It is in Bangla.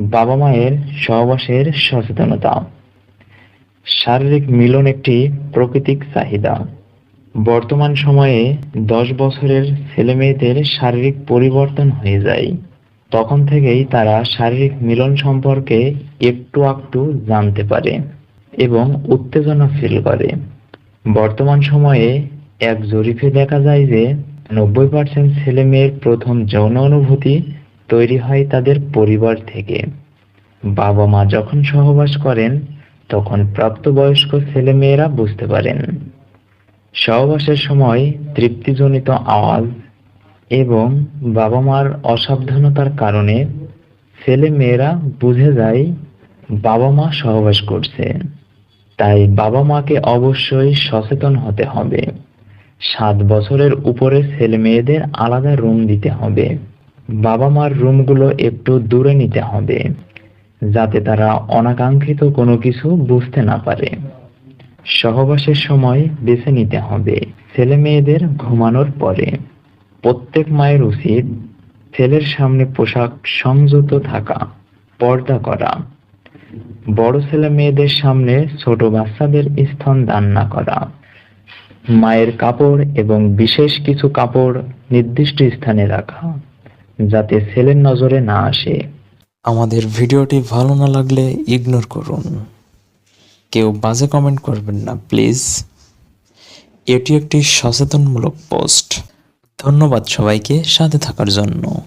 বাবা মায়ের সহবাসের সচেতনতা। শারীরিক মিলন একটি প্রাকৃতিক চাহিদা। বর্তমান সময়ে দশ বছরের ছেলে মেয়েদের শারীরিক পরিবর্তন হয়ে যায়। তখন থেকেই তারা শারীরিক মিলন সম্পর্কে একটু আকটু জানতে পারে এবং উত্তেজনা ফিল করে। বর্তমান সময়ে এক জরিপে দেখা যায় যে নব্বই পার্সেন্ট ছেলে মেয়ের প্রথম যৌন অনুভূতি তৈরি হয় তাদের পরিবার থেকে। বাবা মা যখন সহবাস করেন, তখন প্রাপ্তবয়স্ক ছেলে মেয়েরা বুঝতে পারেন। সহবাসের সময় তৃপ্তিজনিত আওয়াজ এবং বাবা মার অসাবধানতার কারণে ছেলে মেয়েরা বুঝে যায় বাবা মা সহবাস করছে। তাই বাবা মাকে অবশ্যই সচেতন হতে হবে। সাত বছরের উপরে ছেলে মেয়েদের আলাদা রুম দিতে হবে। বাবা মার রুমগুলো একটু দূরে নিতে হবে, যাতে তারা অনাকাঙ্ক্ষিত কোনো কিছু বুঝতে না পারে। সহবাসের সময় বেছে নিতে হবে ছেলে মেয়েদের ঘুমানোর পরে। প্রত্যেক মায়ের উচিত ছেলের সামনে পোশাক সংযত থাকা, পর্দা করা। বড় ছেলে মেয়েদের সামনে ছোট বাচ্চাদের স্থান দান না করা। মায়ের কাপড় এবং বিশেষ কিছু কাপড় নির্দিষ্ট স্থানে রাখা। যাতে ছেলের নজরে না আসে। আমাদের ভিডিওটি ভালো না লাগলে ইগনোর করুন। কেউ বাজে কমেন্ট করবেন না প্লিজ এটি একটি সচেতনমূলক পোস্ট ধন্যবাদ সবাইকে সাথে থাকার জন্য।